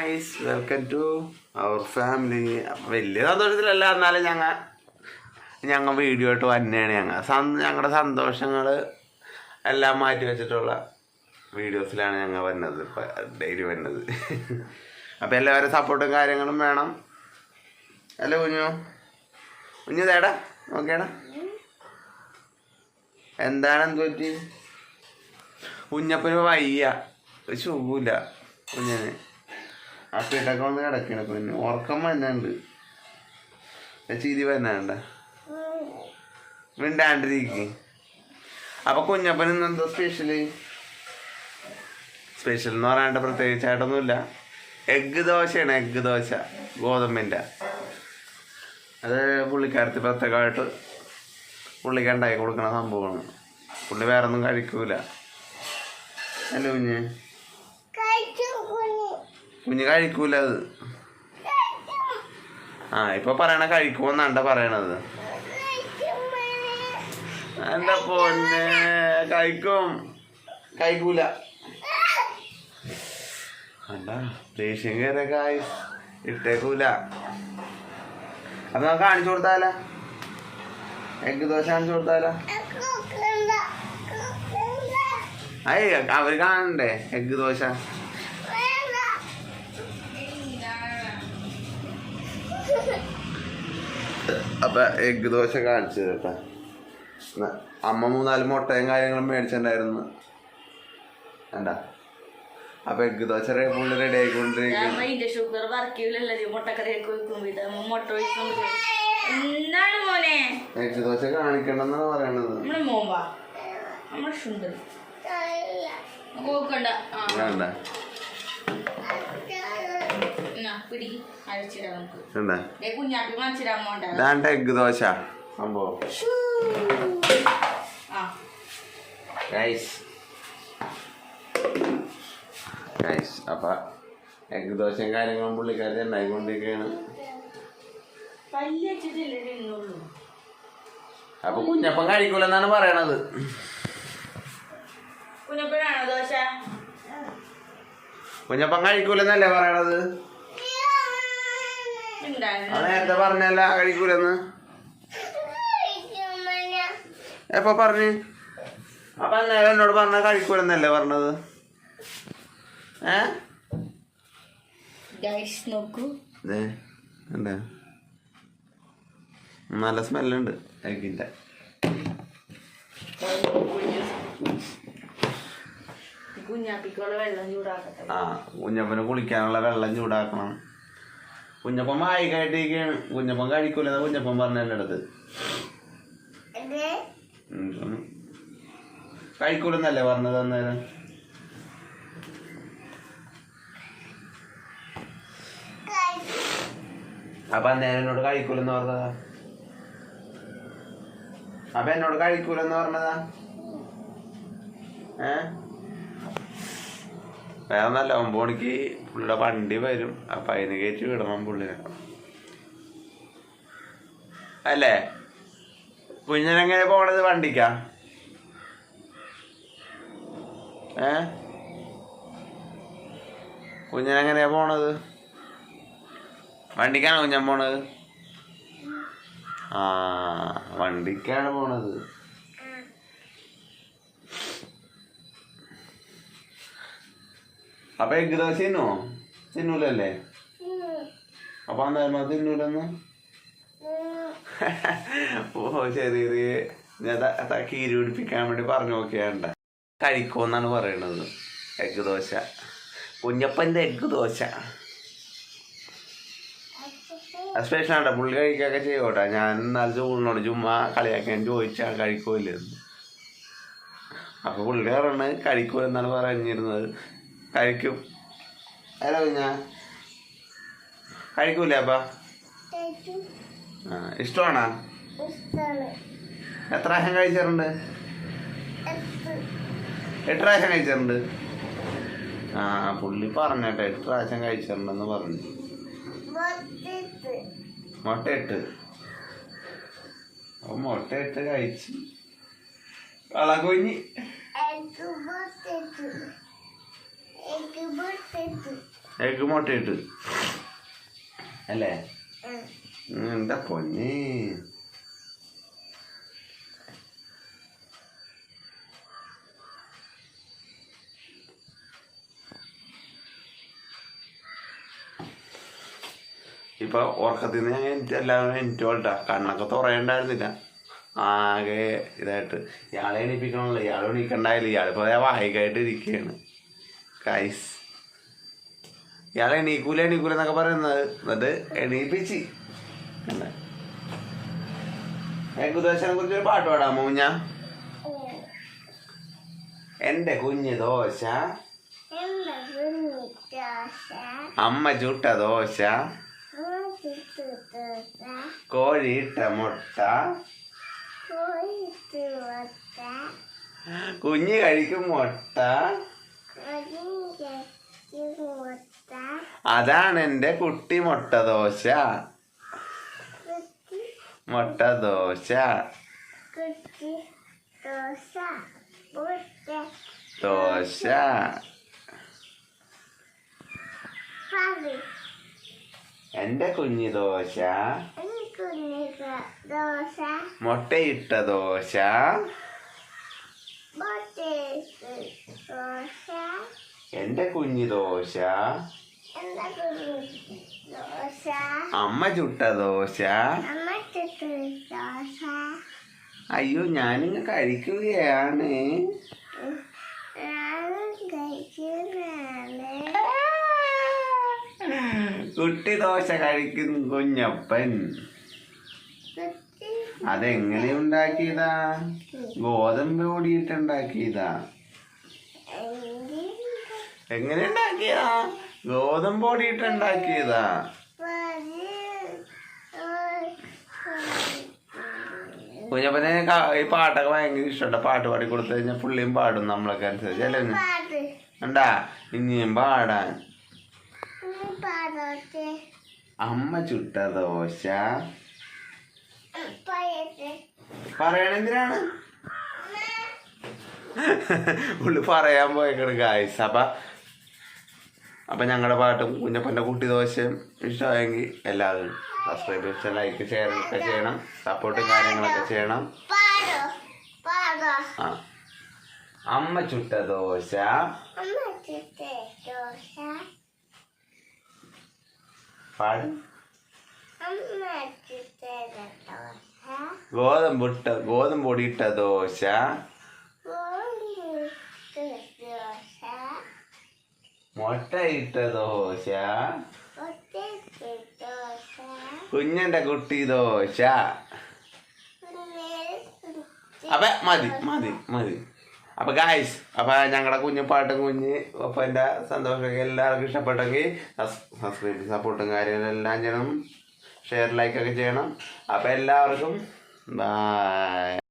Guys welcome to our family വലിയ സന്തോഷത്തിലല്ല എന്നാലും ഞങ്ങൾ ഞങ്ങൾ വീഡിയോ ആയിട്ട് വന്നെയാണ് ഞങ്ങൾ ഞങ്ങളുടെ സന്തോഷങ്ങൾ എല്ലാം മാറ്റി വെച്ചിട്ടുള്ള വീഡിയോസിലാണ് ഞങ്ങൾ വന്നത് ഡെയിലി വന്നത്. അപ്പം എല്ലാവരും സപ്പോർട്ടും കാര്യങ്ങളും വേണം. അല്ല കുഞ്ഞു? കുഞ്ഞു തേടാ നോക്കേടാ എന്താണ് എന്ത് പറ്റി? കുഞ്ഞപ്പന് വയ്യ സുഖമില്ല കുഞ്ഞന്. അപ്പിട്ടൊക്കെ വന്ന് കിടക്കണ. പിന്നെ ഉറക്കം വന്നുണ്ട്. ചിരി വന്നാണ്ട. മിണ്ടാണ്ടിരിക്കും. അപ്പൊ കുഞ്ഞപ്പൻ ഇന്ന് എന്താ സ്പെഷ്യൽ സ്പെഷ്യൽ എന്ന് പറയാണ്ട് പ്രത്യേകിച്ചായിട്ടൊന്നുമില്ല എഗ്ഗ് ദോശയാണ് എഗ്ഗ് ദോശ ഗോതമ്പിന്റെ അത് പുള്ളിക്കാരത്തി പ്രത്യേകമായിട്ട് പുള്ളിക്ക് ഉണ്ടാക്കി കൊടുക്കണ സംഭവമാണ്. പുള്ളി വേറെ ഒന്നും കഴിക്കൂല. അല്ല കുഞ്ഞ്? കുഞ്ഞ് കഴിക്കൂല അത് ആ ഇപ്പൊ പറയണ കഴിക്കുമെന്നാണ്ട പറയണത്. എന്റെ പൊന്നെ? കഴിക്കും. കഴിക്കൂല. ദേഷ്യം കയറിയ കായ് ഇട്ടേക്കൂല. അപ്പൊ നമുക്ക് കാണിച്ചു കൊടുത്താല? എഗ് ദോശ കാണിച്ചു കൊടുത്താല? അയ്യ അവർ കാണണ്ടേ എഗ് ദോശ? അപ്പൊ എഗ് ദോശ കാണിച്ചു കേട്ടാ. അമ്മ മൂന്നാൽ മുട്ടയും കാര്യങ്ങളും മേടിച്ചിട്ടുണ്ടായിരുന്നു. വേണ്ട അപ്പൊ എഗ് ദോശ പുള്ളി റെഡി ആയിക്കൊണ്ടിരിക്കും അതിന്റെ ഷുഗർ കാണിക്കണ്ടെന്നാണ് പറയണത്. വെക്കും ഇതാണ്ട് എഗ് ദോശ. സംഭവം. അപ്പൊ എഗ് ദോശയും കാര്യങ്ങളും പുള്ളിക്കാരി ഉണ്ടായിക്കൊണ്ടിരിക്കുകയാണ്. അപ്പൊ കുഞ്ഞപ്പം കഴിക്കൂലെന്നാണ് പറയണത്. കുഞ്ഞപ്പം കഴിക്കൂലെന്നല്ലേ പറയണത്? നേരത്തെ പറഞ്ഞല്ല കഴിക്കൂലെന്ന്. എപ്പൊ പറഞ്ഞു? അപ്പൊ അന്നേരം എന്നോട് പറഞ്ഞ കഴിക്കൂലെന്നല്ലേ പറഞ്ഞത്. ഏ? നോക്കൂ. ദേ, കണ്ടോ? നല്ല സ്മെല്ലുണ്ട് എഗിന്റെ കുഞ്ഞാപ്പിക്കുള്ള വെള്ളം ചൂടാക്കട്ടെ. ആ കുഞ്ഞപ്പന് കുളിക്കാനുള്ള വെള്ളം ചൂടാക്കണം. കുഞ്ഞപ്പൻ വായിക്കായിട്ടിരിക്കുകയാണ് കുഞ്ഞപ്പം കഴിക്കൂലെന്ന് കുഞ്ഞപ്പം പറഞ്ഞ എന്റെ അടുത്ത്. കഴിക്കൂലെന്നല്ലേ പറഞ്ഞത് അന്നേരം? അപ്പൊ അന്നേരം എന്നോട് കഴിക്കൂലെന്ന് പറഞ്ഞതാ? അപ്പൊ എന്നോട് കഴിക്കൂലെന്ന് പറഞ്ഞതാ? ഏ? വേറെ നല്ല ഒമ്പത് മണിക്ക് പുള്ളിയുടെ വണ്ടി വരും. അപ്പൊ അതിന് കയറ്റി വിടണം പുള്ളിനെ. അല്ലേ? കുഞ്ഞനെങ്ങനെ പോണത് വണ്ടിക്കാ? ഏ? കുഞ്ഞനെങ്ങനെയാ പോണത്? വണ്ടിക്കാണോ കുഞ്ഞൻ പോണത്? ആ വണ്ടിക്കാണ് പോണത്. അപ്പൊ എഗ് ദോശ തിന്നോ? തിന്നൂലല്ലേ? അപ്പൊ എന്തായാലും തിന്നൂലെന്ന്? ഓ ശരി ഞാൻ കീരി പിടിപ്പിക്കാൻ വേണ്ടി പറഞ്ഞു നോക്കിയാണ്ട. കഴിക്കുമെന്നാണ് പറയണത്. എഗ് ദോശ. കുഞ്ഞപ്പന്റെ എഗ് ദോശ. സ്പെഷ്യൽ ആട്ടോ പുള്ളി കഴിക്കുകയൊക്കെ ചെയ്യോട്ടെ. ഞാൻ എന്നാൽ ചൂടിനോട് ചുമ്മാ കളിയാക്കാൻ ചോദിച്ചാൽ കഴിക്കൂലെന്ന് അപ്പൊ പുള്ളി പറയണത് കഴിക്കുമെന്നാണ് പറഞ്ഞിരുന്നത്. കഴിക്കും. അല്ല ഞാൻ കഴിക്കൂലേ അപ്പ? ആ ഇഷ്ടമാണോ? എത്ര പ്രാവശ്യം കഴിച്ചിട്ടുണ്ട്? എട്ട്. പ്രാവശ്യം കഴിച്ചിട്ടുണ്ട്? ആ പുള്ളി പറഞ്ഞേട്ടെ എട്ട് പ്രാവശ്യം കഴിച്ചിട്ടുണ്ടെന്ന് പറഞ്ഞു. മുട്ട ഇട്ട് അപ്പൊ മുട്ട ഇട്ട് കഴിച്ച് വളകൊഞ്ഞി എഗ് മുട്ടയിട്ട് അല്ലേ? എന്താ പൊന്നി? ഇപ്പൊ ഉറക്കത്തിൽ നിന്ന് ഞാൻ എല്ലാവരും എനിക്ക് വേണ്ട കണ്ണൊക്കെ തുറയണ്ടായിരുന്നില്ല. ആകെ ഇതായിട്ട്. ഇയാളെ എണീപ്പിക്കണമല്ലോ. ഇയാൾ എണീക്കണ്ടായില്ല. ഇയാളിപ്പോ വായിക്കായിട്ട് ഇരിക്കുകയാണ് കൈസ് ഇയാൾ എണീക്കൂല എണീക്കൂല എന്നൊക്കെ പറയുന്നത്. എന്നിട്ട് എണീപ്പിച്ച്. കുദോശനെ കുറിച്ച് ഒരു പാട്ട് പാടാമോ ഞാൻ എന്റെ കുഞ്ഞ് ദോശ. അമ്മ ചുട്ട ദോശ. കോഴിയിട്ട മുട്ട. കുഞ്ഞ് കഴിക്കും മുട്ട. അതാണ് എന്റെ കുട്ടി മുട്ടദോശ ദോശ. മുട്ട ദോശ. എന്റെ കുഞ്ഞി ദോശ. മുട്ടയിട്ട ദോശ. എന്റെ കുഞ്ഞി ദോശ. അമ്മ ചുട്ട ദോശ. അയ്യോ ഞാനിങ്ങ് കഴിക്കുകയാണ്. കുട്ടി ദോശ കഴിക്കും കുഞ്ഞപ്പൻ. അതെങ്ങനെ ഉണ്ടാക്കിയതാ? ഗോതമ്പ് ഓടിയിട്ടുണ്ടാക്കിയതാ എങ്ങനെ ഉണ്ടാക്കിയതാ? ഗോതമ്പ് പൊടിയിട്ടുണ്ടാക്കിയതാ കുഞ്ഞപ്പനെ ഈ പാട്ടൊക്കെ ഭയങ്കര ഇഷ്ടമുണ്ട്. പാട്ട് പാടി കൊടുത്തു കഴിഞ്ഞാൽ പുള്ളിയും പാടും നമ്മളൊക്കെ അനുസരിച്ച് അല്ലേ ഉണ്ടാ ഇനിയും പാടാൻ. അമ്മ ചുട്ട ദോശ. പറയണെന്തിനാണ് പുള്ളി പറയാൻ പോയേക്കാണ് ഗായ്സ് അപ്പം അപ്പം ഞങ്ങളുടെ പാട്ടും കുഞ്ഞപ്പന്റെ കുട്ടി ദോശയും ഇഷ്ടമായെങ്കിൽ എല്ലാവരും സബ്സ്ക്രൈബ് ചെയ്ത് ലൈക്ക് ഷെയർ ഒക്കെ ചെയ്യണം സപ്പോർട്ടും കാര്യങ്ങളൊക്കെ ചെയ്യണം. ആ. അമ്മ ചുട്ട ദോശ. പാട്. ഗോതമ്പുട്ട ഗോതമ്പ് പൊടിയിട്ട ദോശ കോഴിട്ട് ദോശ മുട്ടയിട്ട ദോശ? കുഞ്ഞന്റെ കുട്ടി ദോശ. അപ്പൊ മതി മതി മതി. അപ്പൊ ഗായ്സ് അപ്പൊ ഞങ്ങളുടെ കുഞ്ഞു പാട്ടും കുഞ്ഞ് അപ്പൊ എന്റെ സന്തോഷമൊക്കെ എല്ലാവർക്കും ഇഷ്ടപ്പെട്ടെങ്കിൽ സബ്സ്ക്രൈബ് സപ്പോർട്ടും കാര്യങ്ങളെല്ലാം ചെയ്യണം. ഷെയർ ലൈക്ക് ഒക്കെ ചെയ്യണം. അപ്പൊ എല്ലാവർക്കും ബൈ